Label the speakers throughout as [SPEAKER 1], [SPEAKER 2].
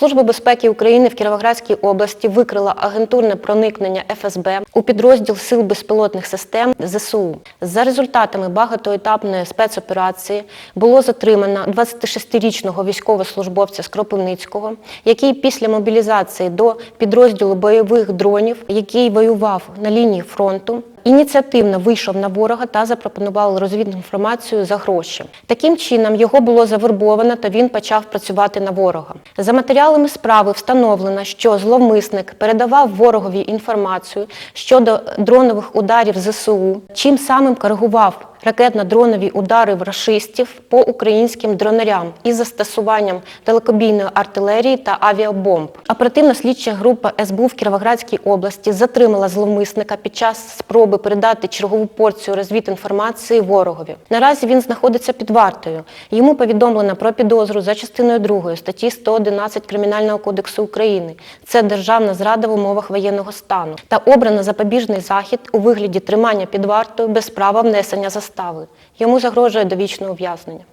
[SPEAKER 1] Служба безпеки України в Кіровоградській області викрила агентурне проникнення ФСБ у підрозділ сил безпілотних систем ЗСУ. За результатами багатоетапної спецоперації було затримано 26-річного військовослужбовця з Кропивницького, який після мобілізації до підрозділу бойових дронів, який воював на лінії фронту, ініціативно вийшов на ворога та запропонував розвідну інформацію за гроші. Таким чином його було завербовано та він почав працювати на ворога. За матеріалами справи встановлено, що зловмисник передавав ворогові інформацію щодо дронових ударів ЗСУ, чим самим коригував ракетно-дронові удари рашистів по українським дронерям із застосуванням далекобійної артилерії та авіабомб. Оперативно-слідча група СБУ в Кіровоградській області затримала зловмисника під час спроби передати чергову порцію розвідінформації ворогові. Наразі він знаходиться під вартою. Йому повідомлено про підозру за частиною 2 статті 111 Кримінального кодексу України. Це державна зрада в умовах воєнного стану та обрано запобіжний захід у вигляді тримання під вартою без права внесення застави. Йому загрожує довічне ув'язнення.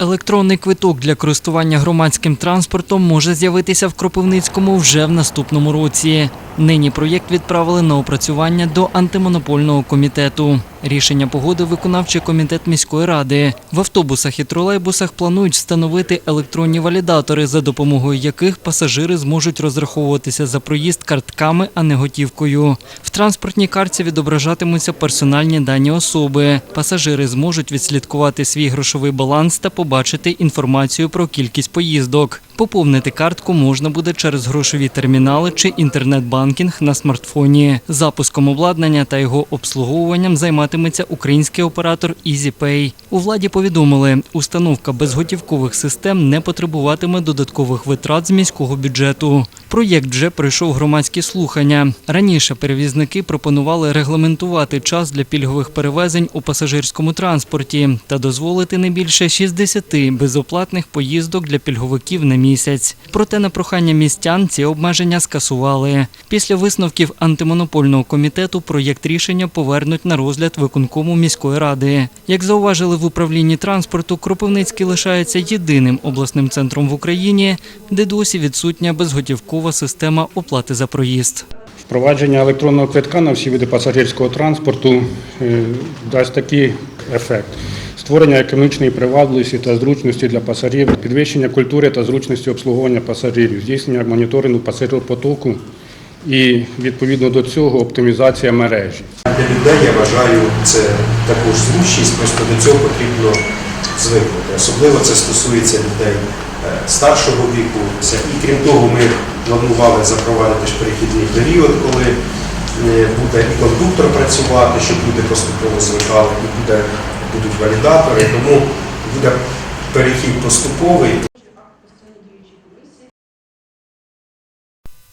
[SPEAKER 2] Електронний квиток для користування громадським транспортом може з'явитися в Кропивницькому вже в наступному році. Нині проєкт відправили на опрацювання до антимонопольного комітету. Рішення погодив виконавчий комітет міської ради. В автобусах і тролейбусах планують встановити електронні валідатори, за допомогою яких пасажири зможуть розраховуватися за проїзд картками, а не готівкою. В транспортній картці відображатимуться персональні дані особи. Пасажири зможуть відслідкувати свій грошовий баланс та побачити інформацію про кількість поїздок. Поповнити картку можна буде через грошові термінали чи інтернет-банкінг на смартфоні. Запуском обладнання та його обслуговуванням займатиметься український оператор EasyPay. У владі повідомили, установка безготівкових систем не потребуватиме додаткових витрат з міського бюджету. Проєкт вже пройшов громадські слухання. Раніше перевізники пропонували регламентувати час для пільгових перевезень у пасажирському транспорті та дозволити не більше 60 безоплатних поїздок для пільговиків на місяць. Проте на прохання містян ці обмеження скасували. Після висновків антимонопольного комітету проєкт рішення повернуть на розгляд виконкому міської ради. Як зауважили в управлінні транспорту, Кропивницький лишається єдиним обласним центром в Україні, де досі відсутня безготівкова система оплати за проїзд.
[SPEAKER 3] Впровадження електронного квитка на всі види пасажирського транспорту е, дасть такий ефект. Створення економічної привабливості та зручності для пасажирів, підвищення культури та зручності обслуговування пасажирів, здійснення моніторингу пасажиропотоку і відповідно до цього оптимізація мережі.
[SPEAKER 4] Для людей я вважаю це також зручність, просто до цього потрібно звикнути. Особливо це стосується людей е, старшого віку. І крім того, ми планували запровадити ж перехідний період, коли е, буде і кондуктор працювати, щоб люди поступово звикали, і буде, будуть валідатори, тому буде перехід поступовий.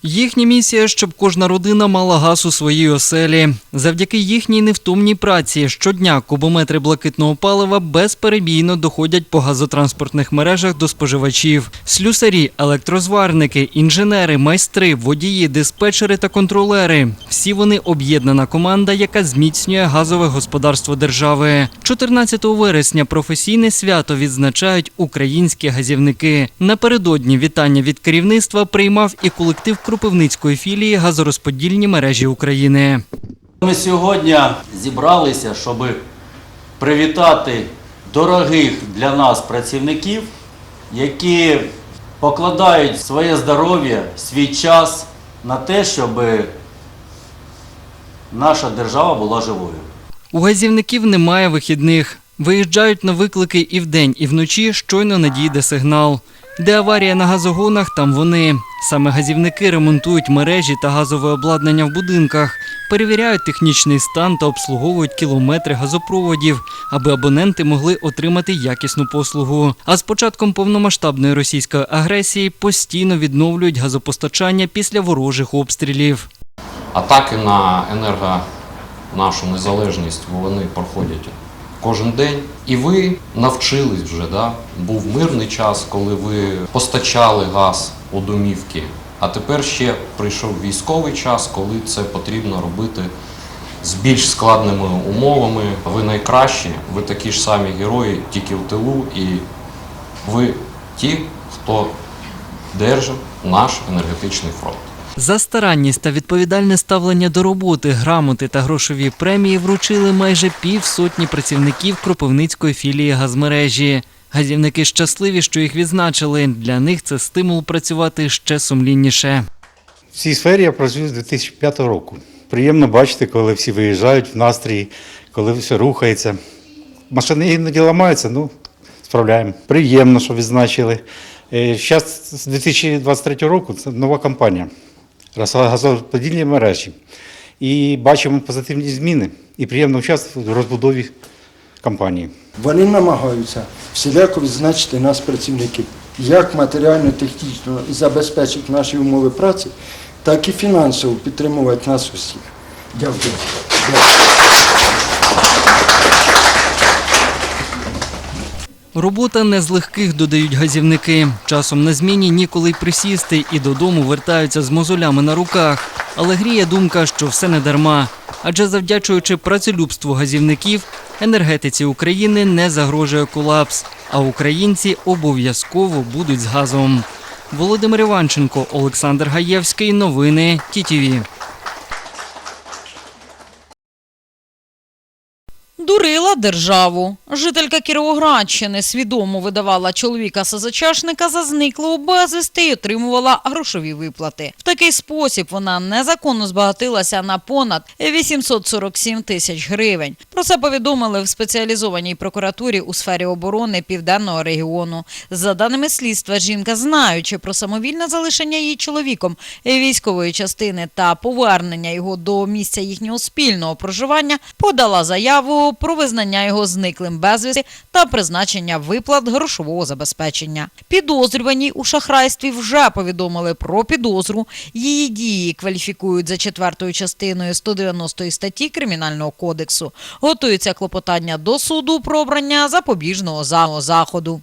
[SPEAKER 2] Їхня місія, щоб кожна родина мала газ у своїй оселі. Завдяки їхній невтомній праці щодня кубометри блакитного палива безперебійно доходять по газотранспортних мережах до споживачів. Слюсарі, електрозварники, інженери, майстри, водії, диспетчери та контролери. Всі вони об'єднана команда, яка зміцнює газове господарство держави. 14 вересня професійне свято відзначають українські газівники. Напередодні вітання від керівництва приймав і колектив Кропивницької філії газорозподільні мережі України.
[SPEAKER 5] Ми сьогодні зібралися, щоб привітати дорогих для нас працівників, які покладають своє здоров'я, свій час на те, щоб наша держава була живою.
[SPEAKER 2] У газівників немає вихідних. Виїжджають на виклики і вдень, і вночі щойно надійде сигнал. Де аварія на газогонах, там вони. Саме газівники ремонтують мережі та газове обладнання в будинках, перевіряють технічний стан та обслуговують кілометри газопроводів, аби абоненти могли отримати якісну послугу. А з початком повномасштабної російської агресії постійно відновлюють газопостачання після ворожих обстрілів.
[SPEAKER 6] Атаки на енерго нашу незалежність вони проходять кожен день. І ви навчились вже, да? був мирний час, коли ви постачали газ у домівки. А тепер ще прийшов військовий час, коли це потрібно робити з більш складними умовами. Ви найкращі, ви такі ж самі герої, тільки в тилу і Ви ті, хто держить наш енергетичний фронт.
[SPEAKER 2] За старанність та відповідальне ставлення до роботи, грамоти та грошові премії вручили майже півсотні працівників Кропивницької філії газмережі. Газівники щасливі, що їх відзначили. Для них це стимул працювати ще сумлінніше.
[SPEAKER 7] В цій сфері я працюю з 2005 року. Приємно бачити, коли всі виїжджають в настрій, коли все рухається. Машини іноді ламаються, ну, справляємо. Приємно, що відзначили. Зараз з 2023 року це нова компанія газоподільні мережі. І бачимо позитивні зміни і приємно участвувати в розбудові компанії.
[SPEAKER 8] Вони намагаються всіляко відзначити нас, працівників, як матеріально-технічно забезпечити наші умови праці, так і фінансово підтримувати нас усіх. Дякую.
[SPEAKER 2] Робота не з легких додають газівники. Часом на зміні ніколи й присісти і додому вертаються з мозолями на руках. Але гріє думка, що все не дарма. Адже завдячуючи працелюбству газівників, енергетиці України не загрожує колапс, а українці обов'язково будуть з газом. Володимир Іванченко, Олександр Гаєвський. Новини ТІТІВІ.
[SPEAKER 9] Дурила державу. Жителька Кіровоградщини свідомо видавала чоловіка СЗЧшника за зниклого безвісти і отримувала грошові виплати. В такий спосіб вона незаконно збагатилася на понад 847 тисяч гривень. Про це повідомили в спеціалізованій прокуратурі у сфері оборони південного регіону. За даними слідства, жінка, знаючи про самовільне залишення її чоловіком військової частини та повернення його до місця їхнього спільного проживання, подала заяву про визнання його зниклим безвісти та призначення виплат грошового забезпечення. Підозрювані у шахрайстві вже повідомили про підозру. Її дії кваліфікують за четвертою частиною 190 статті Кримінального кодексу. Готується клопотання до суду про обрання запобіжного за- заходу.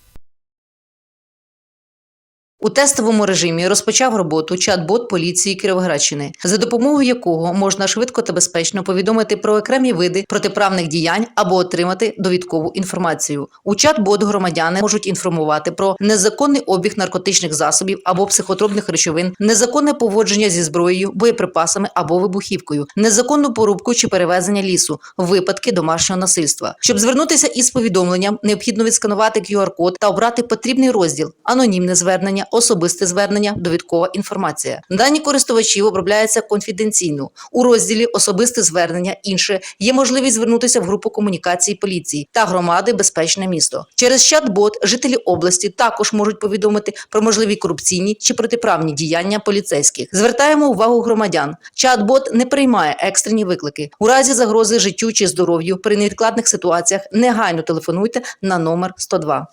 [SPEAKER 10] У тестовому режимі розпочав роботу чат-бот поліції Кіровоградщини, за допомогою якого можна швидко та безпечно повідомити про окремі види протиправних діянь або отримати довідкову інформацію. У чат-бот громадяни можуть інформувати про незаконний обіг наркотичних засобів або психотропних речовин, незаконне поводження зі зброєю, боєприпасами або вибухівкою, незаконну порубку чи перевезення лісу, випадки домашнього насильства. Щоб звернутися із повідомленням, необхідно відсканувати QR-код та обрати потрібний розділ анонімне звернення, особисте звернення, довідкова інформація. Дані користувачів обробляються конфіденційно. У розділі особисте звернення інше є можливість звернутися в групу комунікації поліції та громади Безпечне місто. Через чат-бот жителі області також можуть повідомити про можливі корупційні чи протиправні діяння поліцейських. Звертаємо увагу громадян. Чат-бот не приймає екстрені виклики. У разі загрози життю чи здоров'ю при невідкладних ситуаціях негайно телефонуйте на номер 102.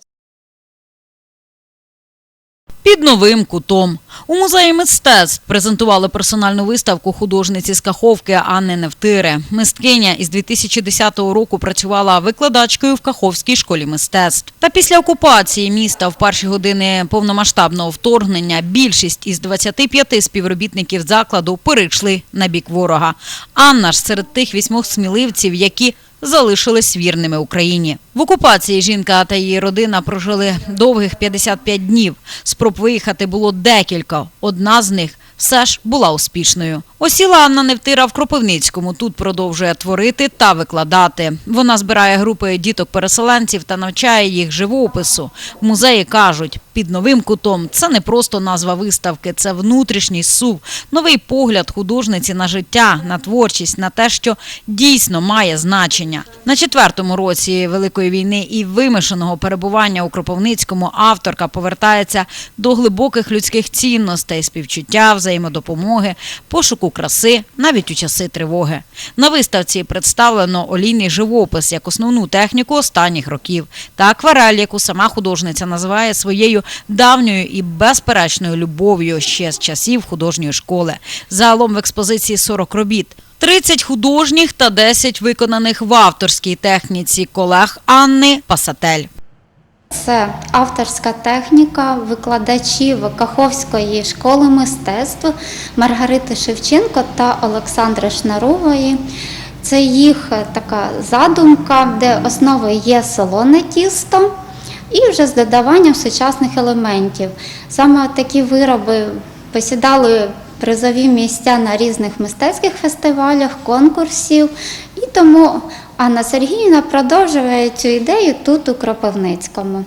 [SPEAKER 9] Під новим кутом у музеї мистецтв презентували персональну виставку художниці з Каховки Анни Невтири. Мисткиня із 2010 року працювала викладачкою в Каховській школі мистецтв. Та після окупації міста в перші години повномасштабного вторгнення більшість із 25 співробітників закладу перейшли на бік ворога. Анна ж серед тих вісьмох сміливців, які залишились вірними Україні. В окупації жінка та її родина прожили довгих 55 днів. Спроб виїхати було декілька. Одна з них все ж була успішною. Осіла Анна Невтира в Кропивницькому. Тут продовжує творити та викладати. Вона збирає групи діток-переселенців та навчає їх живопису. В музеї кажуть, під новим кутом це не просто назва виставки, це внутрішній сув, новий погляд художниці на життя, на творчість, на те, що дійсно має значення. На четвертому році Великої війни і вимушеного перебування у Кропивницькому авторка повертається до глибоких людських цінностей, співчуття, взаємодопомоги, пошуку краси, навіть у часи тривоги. На виставці представлено олійний живопис як основну техніку останніх років та акварель, яку сама художниця називає своєю давньою і безперечною любов'ю ще з часів художньої школи. Загалом в експозиції 40 робіт. 30 художніх та 10 виконаних в авторській техніці колег Анни Пасатель.
[SPEAKER 11] Це авторська техніка викладачів Каховської школи мистецтв Маргарити Шевченко та Олександри Шнарової. Це їх така задумка, де основою є солоне тісто і вже з додаванням сучасних елементів. Саме такі вироби посідали призові місця на різних мистецьких фестивалях, конкурсів. Тому Анна Сергіївна продовжує цю ідею тут, у Кропивницькому.